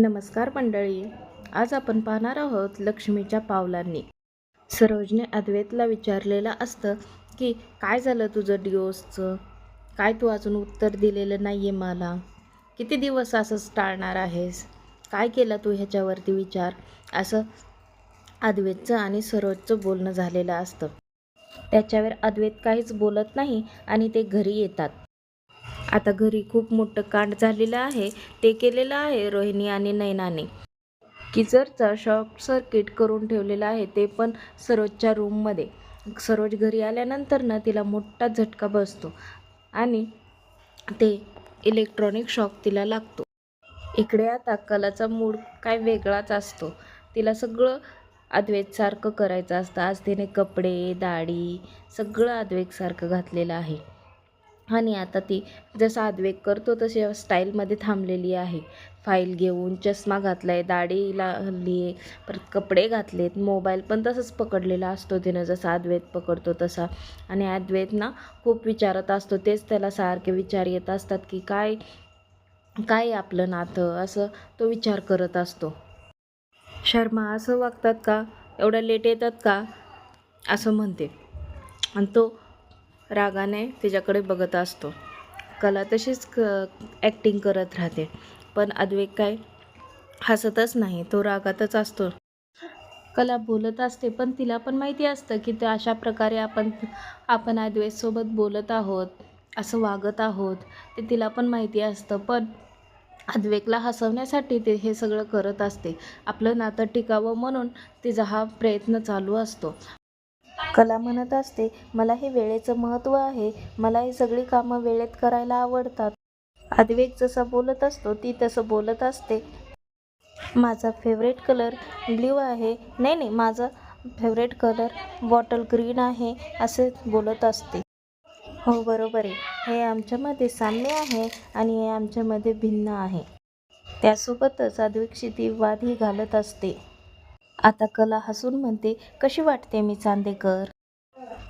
नमस्कार मंडळी. आज आपण पाहणार आहोत लक्ष्मीच्या पावलांनी. सरोजने अद्वैतला विचारलेलं असतं की काय झालं तुझं डिओसचं काय तू अजून उत्तर दिलेलं नाही आहे मला? किती दिवस असंच टाळणार आहेस? काय केलं तू ह्याच्यावरती विचार? असं अद्वैतचं आणि सरोजचं बोलणं झालेलं असतं. त्याच्यावर अद्वैत काहीच बोलत नाही आणि ते घरी येतात. आता घरी खूप मोठं कांड झालेलं आहे. ते केलेलं आहे रोहिणी आणि नयनाने. किचरचा शॉर्ट सर्किट करून ठेवलेला आहे ते पण सरोजच्या रूममध्ये. सरोज घरी आल्यानंतर ना तिला मोठा झटका बसतो आणि ते इलेक्ट्रॉनिक शॉक तिला लागतो. इकडे आता कलाचा मूड काय वेगळाच असतो. तिला सगळं अद्वैतसारखं करायचं असतं. आज तिने कपडे दाढी सगळं अद्वैतसारखं घातलेलं आहे. आणि आता ती जसा आद्वेग करतो तशी स्टाईलमध्ये थांबलेली आहे. फाईल घेऊन चष्मा घातला आहे दाढी लावली आहे परत कपडे घातलेत मोबाईल पण तसंच पकडलेला असतो तिनं जसा अद्वैत पकडतो तसा. आणि अद्वैत ना खूप विचारत असतो तेच त्याला सारखे विचार येत असतात की काय काय आपलं नातं? असं तो विचार करत असतो. शर्मा असं वागतात का? एवढं लेट येतात का? असं म्हणते. आणि तो रागाने तिच्याकडे बघत असतो. कला तशीच क ॲक्टिंग करत राहते. पण अद्वैत काय हसतच नाही तो रागातच असतो. कला बोलत असते पण तिला पण माहिती असतं की ते अशा प्रकारे आपण आपण अद्वैतसोबत बोलत आहोत असं वागत आहोत ते तिला पण माहिती असतं. पण अद्वेकला हसवण्यासाठी ते हे सगळं करत असते. आपलं नातं टिकावं म्हणून तिचा हा प्रयत्न चालू असतो. कला म्हणत असते मला हे वेळेचं महत्त्व आहे. मला ही सगळी कामं वेळेत करायला आवडतात. अद्वैत जसं बोलत असतो ती तसं बोलत असते. माझा फेवरेट कलर ब्ल्यू आहे. नाही नाही माझा फेवरेट कलर बॉटल ग्रीन आहे असे बोलत असते. हो बरोबर आहे. हे आमच्यामध्ये साम्य आहे आणि हे आमच्यामध्ये भिन्न आहे. त्यासोबतच अद्वैतशी ती वादही घालत असते. आता कला हसून म्हणते कशी वाटते मी चांदेकर?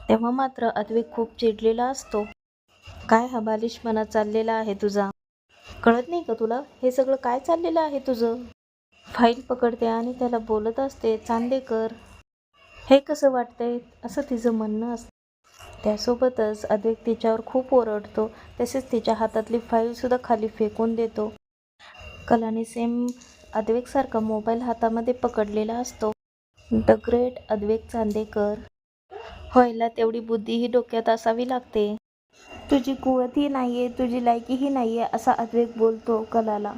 तेव्हा मात्र अद्वैत खूप चिडलेला असतो. काय हा बालिशपणा चाललेला आहे तुझा? कळत नाही का तुला? हे सगळं काय चाललेलं आहे तुझं फाईल पकडते आणि त्याला बोलत असते चांदेकर हे कसं वाटतंय? असं तिचं म्हणणं असतं. त्यासोबतच अद्वैत तिच्यावर खूप ओरडतो. तसेच तिच्या हातातली फाईलसुद्धा खाली फेकून देतो. कलाने सेम अद्वेकसारखा मोबाईल हातामध्ये पकडलेला असतो. द ग्रेट अद्वेक चांदेकर व्हायला तेवढी बुद्धीही डोक्यात असावी लागते. तुझी कुवतही नाही आहे तुझी लायकीही नाही आहे असा अद्वेक बोलतो कलाला.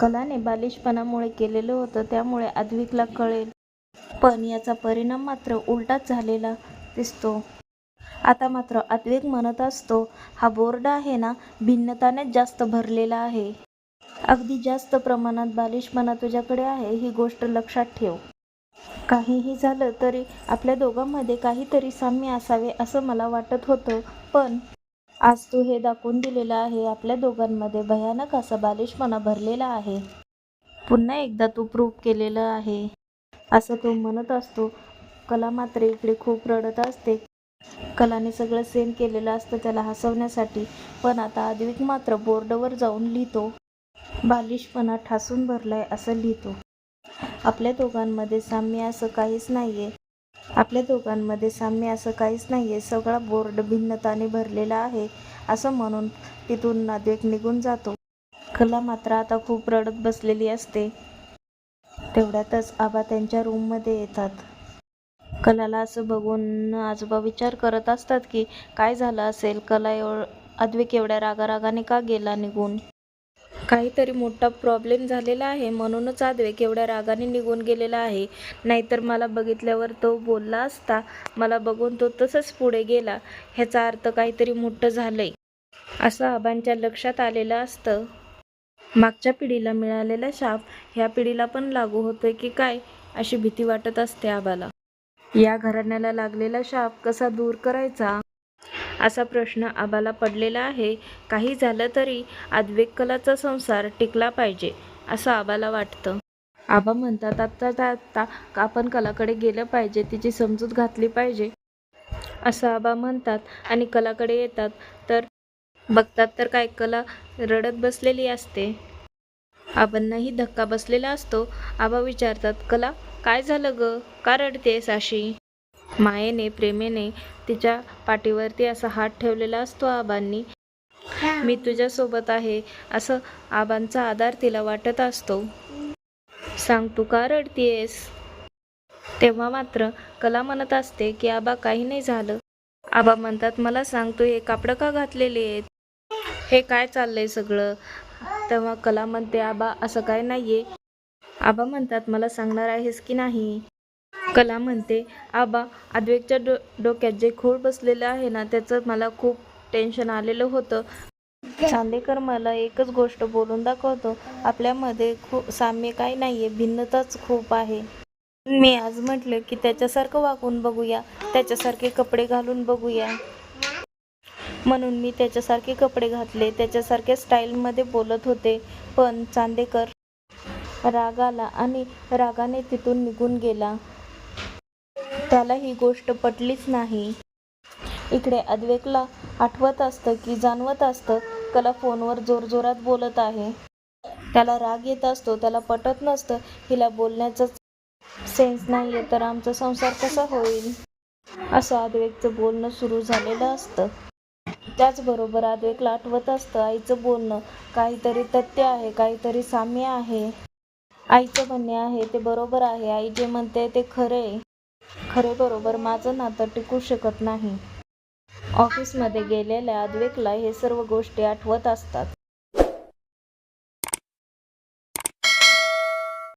कलाने बालिशपणामुळे केलेलं होतं त्यामुळे अद्विकला कळेल. पण याचा परिणाम मात्र उलटाच झालेला दिसतो. आता मात्र अद्वेक म्हणत असतो हा बोर्ड आहे ना भिन्नतानेच जास्त भरलेला आहे. अगदी जास्त प्रमाणात बालिशपणा तुझ्याकडे आहे ही गोष्ट लक्षात ठेव. काहीही झालं तरी आपल्या दोघांमध्ये काहीतरी साम्य असावे असं मला वाटत होतं. पण आज तू हे दाखवून दिलेलं आहे आपल्या दोघांमध्ये भयानक असा बालिशपणा भरलेला आहे. पुन्हा एकदा तू प्रूव्ह केलेलं आहे. असं तो म्हणत असतो. कला मात्र इकडे खूप रडत असते. कलाने सगळं सेम केलेलं असतं त्याला हसवण्यासाठी पण आता अद्वैत मात्र बोर्डवर जाऊन लिहितो. बालिशपणा ठासून भरलाय असं लिहितो. आपल्या दोघांमध्ये साम्य असं काहीच नाही आहे आपल्या दोघांमध्ये साम्य असं काहीच नाही आहे सगळा बोर्ड भिन्नताने भरलेला आहे असं म्हणून तिथून अद्वैत निघून जातो. कला मात्र आता खूप रडत बसलेली असते. तेवढ्यातच आबा त्यांच्या रूममध्ये येतात. कलाला असं बघून आजोबा विचार करत असतात की काय झालं असेल? कला एव अद्वेक एवढ्या रागारागाने का गेला निघून? काहीतरी मोठा प्रॉब्लेम झालेला आहे. म्हणूनच आदवे एवढ्या रागाने निघून गेलेला आहे. नाहीतर मला बघितल्यावर तो बोलला असता मला बघून तो तसंच पुढे गेला. ह्याचा अर्थ काहीतरी मोठं झालंय. असं आबांच्या लक्षात आलेलं असतं. मागच्या पिढीला मिळालेला शाप ह्या पिढीला पण लागू होतोय की काय अशी भीती वाटत असते आबाला. या घराण्याला लागलेला शाप कसा दूर करायचा? असा प्रश्न आबाला पडलेला आहे. काही झालं तरी अद्वैत कलाचा संसार टिकला पाहिजे असं आबाला वाटतं. आबा म्हणतात आत्ता आत्ता आपण कलाकडे गेलं पाहिजे तिची समजूत घातली पाहिजे. असं आबा म्हणतात आणि कलाकडे येतात. तर बघतात तर काय कला रडत बसलेली असते? आबांनाही धक्का बसलेला असतो. आबा विचारतात कला काय झालं ग? का रडतेस अशी? मायेने प्रेमेने तिच्या पाठीवरती असा हात ठेवलेला असतो आबांनी. मी तुझ्यासोबत आहे असं आबांचा आधार तिला वाटत असतो. सांग तू का रडतीयस? तेव्हा मात्र कला म्हणत असते की आबा काही नाही झालं. आबा म्हणतात मला सांग तू हे कापडं का घातलेले आहेत? हे काय चाललंय सगळं? तेव्हा कला म्हणते आबा असं काय नाहीये. आबा म्हणतात मला सांगणार आहेस की नाही? कला म्हणते. आबा आद्वेकच्या डो डोक्यात जे खूळ बसलेलं आहे ना त्याचं मला खूप टेन्शन आलेलं होतं. चांदेकर मला एकच गोष्ट बोलून दाखवतो. आपल्यामध्ये खूप साम्य काही नाहीये भिन्नताच खूप आहे. मी आज म्हटलं की त्याच्यासारखं वागून बघूया त्याच्यासारखे कपडे घालून बघूया. म्हणून मी त्याच्यासारखे कपडे घातले त्याच्यासारख्या स्टाईलमध्ये बोलत होते. पण चांदेकर राग आला आणि रागाने तिथून निघून गेला. त्याला ही गोष्ट पटलीच नाही. इकडे अद्वेकला आठवत असतं की जाणवत असतं कला फोनवर जोरजोरात बोलत आहे. त्याला राग येत असतो त्याला पटत नसतं हिला बोलण्याचा सेन्स नाही आहे तर आमचा संसार कसा होईल? असं आद्वेकचं बोलणं सुरू झालेलं असतं. त्याचबरोबर आद्वेकला आठवत असतं आईचं बोलणं काहीतरी तथ्य आहे काहीतरी साम्य आहे. आईचं म्हणणे आहे ते बरोबर आहे. आई जे म्हणते ते खरं खरे बरोबर माझं नातं टिकू शकत नाही. ऑफिसमध्ये गेलेल्या अद्वेकला हे सर्व गोष्टी आठवत असतात.